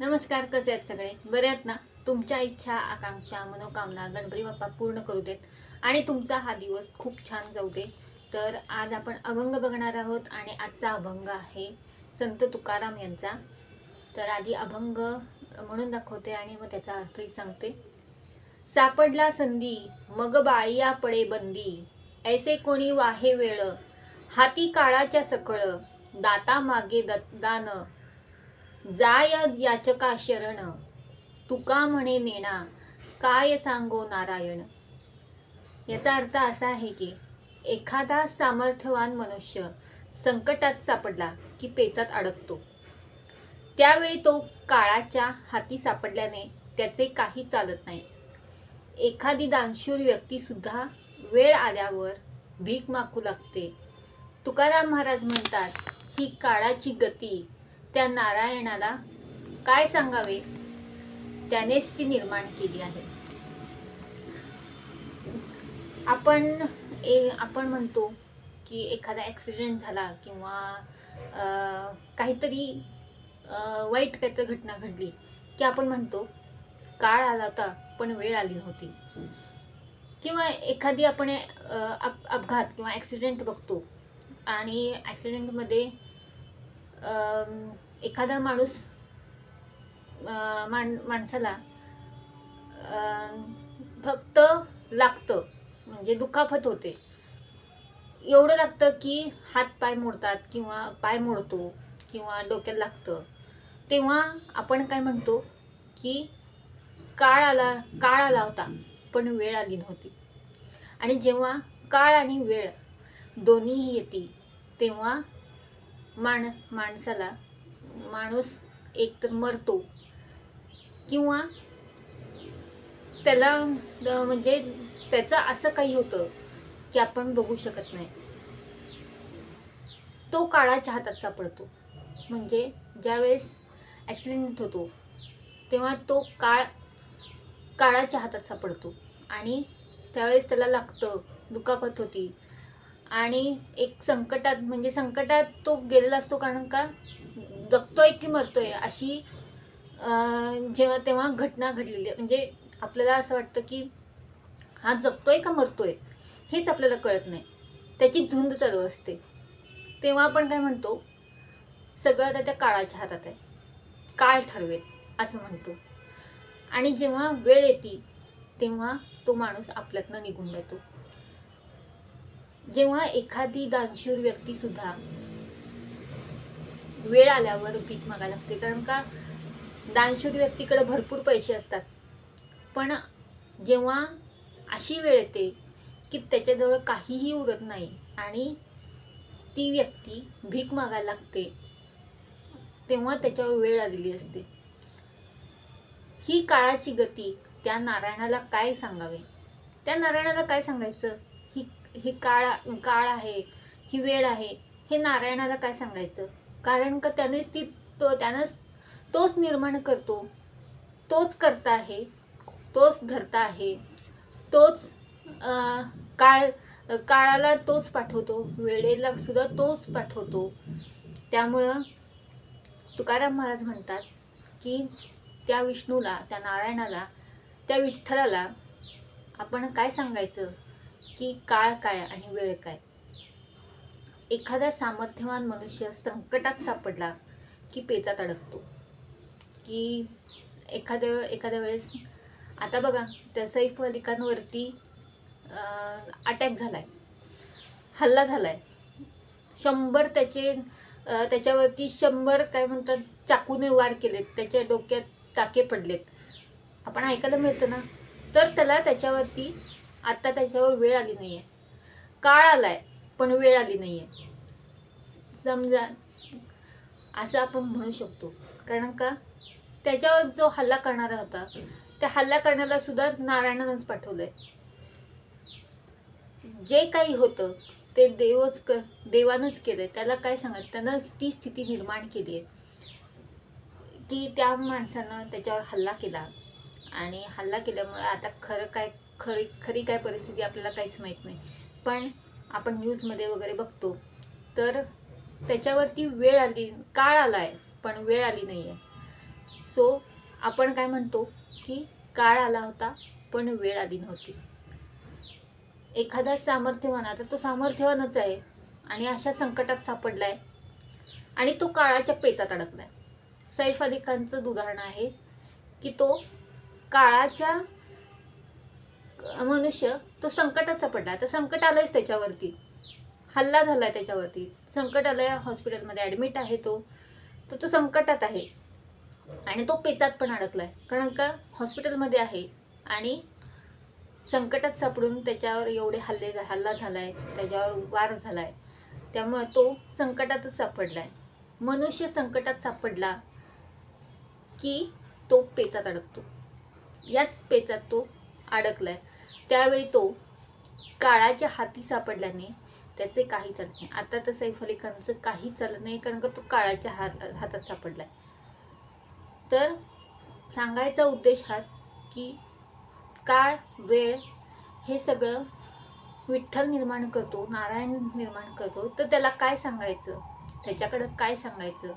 नमस्कार कसे आहेत सगळे? बरे आहेत ना? तुमच्या इच्छा आकांक्षा मनोकामना गणपती बाप्पा पूर्ण करू देत आणि तुमचा हा दिवस खूप छान जाऊ दे. तर आज आपण अभंग बघणार आहोत आणि आजचा अभंग आहे संत तुकाराम यांचा. तर आधी अभंग म्हणून दाखवते आणि मग त्याचा अर्थही सांगते. सापडला संधी मग बाळिया पडे बंदी. ऐसे कोणी वाहे वेळ हाती काळाच्या सकळ दाता मागे दत्तान जाय याचका शरण तुका म्हणे नेणा काय सांगो नारायण? याचा अर्थ असा आहे की एखादा सामर्थ्यवान मनुष्य संकटात सापडला की पेचात अडकतो. त्यावेळी तो काळाच्या हाती सापडल्याने त्याचे काही चालत नाही. एखादी दानशूर व्यक्तीसुद्धा वेळ आल्यावर भीक मागू लागते. तुकाराम महाराज म्हणतात ही काळाची गती त्या नारायणाला काय सांगावे? त्यानेच ती निर्माण केली आहे. आपण ए आपण म्हणतो की एखादा ॲक्सिडेंट झाला किंवा काहीतरी वाईट काहीतरी घटना घडली की आपण म्हणतो काळ आला होता पण वेळ आली नव्हती. किंवा एखादी आपण अपघात किंवा ॲक्सिडेंट बघतो आणि ॲक्सिडेंटमध्ये एखादा माणूस माण माणसाला फक्त लागतं म्हणजे दुखापत होते. एवढं लागतं की हात पाय मोडतात किंवा पाय मोडतो किंवा डोक्याला लागतं. तेव्हा आपण काय म्हणतो की काळ आला काळ आला होता पण वेळ आली नव्हती. आणि जेव्हा काळ आणि वेळ दोन्हीही येते तेव्हा माण माणसाला माणूस एकतर मरतो किंवा त्याला म्हणजे त्याचं असं काही होतं की आपण बघू शकत नाही. तो काळाच्या हातात सापडतो म्हणजे ज्यावेळेस ॲक्सिडेंट होतो तेव्हा तो काळ काळाच्या हातात सापडतो आणि त्यावेळेस त्याला लागतं दुखापत होती. आणि एक संकटात म्हणजे संकटात तो गेलेला असतो कारण का? जगतोय की मरतोय अशी जेव्हा तेव्हा घटना घडलेली. आहे. म्हणजे आपल्याला असं वाटतं की हा जगतोय का मरतोय? हेच आपल्याला कळत नाही. त्याची झुंज चालू असते. तेव्हा आपण काय म्हणतो? सगळं आता त्या काळाच्या हातात आहे. काळ ठरवेल असं म्हणतो. आणि जेव्हा वेळ येते तेव्हा तो माणूस आपल्यातनं निघून जातो. जेव्हा एखादी दानशूर व्यक्ती सुद्धा वेळ आल्यावर भीक मागायला लागते कारण का दानशूर व्यक्तीकडे भरपूर पैसे असतात. पण जेव्हा अशी वेळ येते की त्याच्याजवळ काहीही उरत नाही आणि ती व्यक्ती भीक मागायला लागते तेव्हा त्याच्यावर वेळ आलेली असते. ही काळाची गती त्या नारायणाला काय सांगावे? त्या नारायणाला काय सांगायचं? ही काळ काळ आहे ही वेळ आहे हे नारायणाला काय सांगायचं? कारण का त्यानेच ती तो त्यानंच तोच निर्माण करतो. तोच करता आहे तोच धरता आहे तोच काळ काळाला तोच पाठवतो वेळेला सुद्धा तोच पाठवतो. त्यामुळं तुकाराम महाराज म्हणतात की त्या विष्णूला त्या नारायणाला त्या विठ्ठलाला आपण काय सांगायचं? की काळ काय आणि वेळ काय? एखादा सामर्थ्यवान मनुष्य संकटात सापडला की पेचात अडकतो. की एखाद्या एखाद्या वेळेस आता बघा त्या सैफ अली खानवरती अटॅक झालाय. हल्ला झालाय. शंभर त्याचे त्याच्यावरती शंभर काय म्हणतात चाकूने वार केलेत. त्याच्या डोक्यात टाके पडलेत. आपण ऐकायला मिळतं ना? तर त्याला त्याच्यावरती आत्ता त्याच्यावर वेळ आली नाही आहे काळ आलाय पण वेळ आली नाही आहे समजा असं आपण म्हणू शकतो. कारण का? त्याच्यावर जो हल्ला करणारा होता त्या हल्ला करण्याला सुद्धा नारायणानंच पाठवलंय. जे काही होतं ते देवच क देवानंच केलंय. त्याला काय सांगत त्यानं ती स्थिती निर्माण केली आहे की त्या माणसानं त्याच्यावर हल्ला केला. आणि हल्ला केल्यामुळे आता खरं काय खरी खरी काय परिस्थिती आपल्याला काहीच माहीत नाही. पण आपण न्यूजमध्ये वगैरे बघतो तर त्याच्यावरती वेळ आली काळ आला आहे पण वेळ आली नाही आहे सो आपण काय म्हणतो की काळ आला होता पण वेळ आली नव्हती. एखादा सामर्थ्यवान आता तो सामर्थ्यवानच आहे आणि अशा संकटात सापडलाय आणि तो काळाच्या पेचात अडकलाय. सैफ अली खानचं उदाहरण आहे की तो काळाच्या मनुष्य तो संकटात सापडला तर संकट आलंयच त्याच्यावरती. हल्ला झाला त्याच्यावरती. संकट आलंय हॉस्पिटलमध्ये ॲडमिट आहे तो. तर तो संकटात आहे. आणि तो पेचात पण अडकलाय. कारण का? हॉस्पिटलमध्ये आहे. आणि संकटात सापडून त्याच्यावर एवढे हल्ले हल्ला झालाय. त्याच्यावर वार झालाय. त्यामुळे तो संकटातच सापडलाय. मनुष्य संकटात सापडला की तो पेचात अडकतो. याच पेचात तो अडकला आहे त्यावेळी तो काळाच्या हाती सापडल्याने त्याचे काही चालत नाही. आता तर सैफ अली खानचं काही चालत नाही कारण का तो काळाच्या हात हातात सापडलाय. तर सांगायचा उद्देश हाच की काळ वेळ हे सगळं विठ्ठल निर्माण करतो नारायण निर्माण करतो तर त्याला काय सांगायचं? त्याच्याकडं काय सांगायचं?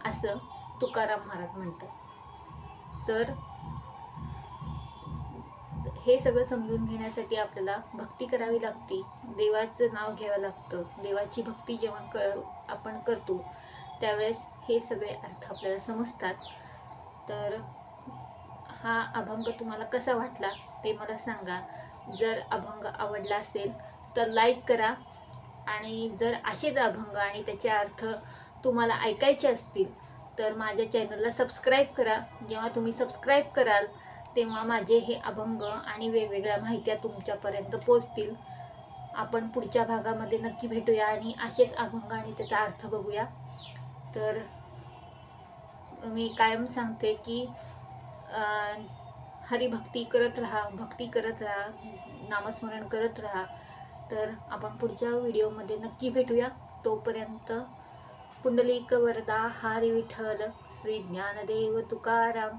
असं तुकाराम महाराज म्हणतात. तर हे सगळं समजून घेण्यासाठी आपल्याला भक्ती करावी लागते. देवाचं नाव घ्यावं लागतं. देवाची भक्ती जेव्हा क आपण करतो त्यावेळेस हे सगळे अर्थ आपल्याला समजतात. तर हा अभंग तुम्हाला कसा वाटला ते मला सांगा. जर अभंग आवडला असेल तर लाईक करा. आणि जर असेच अभंग आणि त्याचे अर्थ तुम्हाला ऐकायचे असतील तर माझ्या चॅनलला सबस्क्राईब करा. जेव्हा तुम्ही सबस्क्राईब कराल तेव्हा माझे हे अभंग आणि वेगवेगळ्या माहित्या तुमच्यापर्यंत पोचतील आपण पुढच्या भागामध्ये नक्की भेटूया आणि असेच अभंग आणि त्याचा अर्थ बघूया. तर मी कायम सांगते की हरिभक्ती करत राहा भक्ती करत राहा नामस्मरण करत राहा. तर आपण पुढच्या व्हिडिओमध्ये नक्की भेटूया. तोपर्यंत पुंडलिक वरदा हरी विठ्ठल श्री ज्ञानदेव तुकाराम.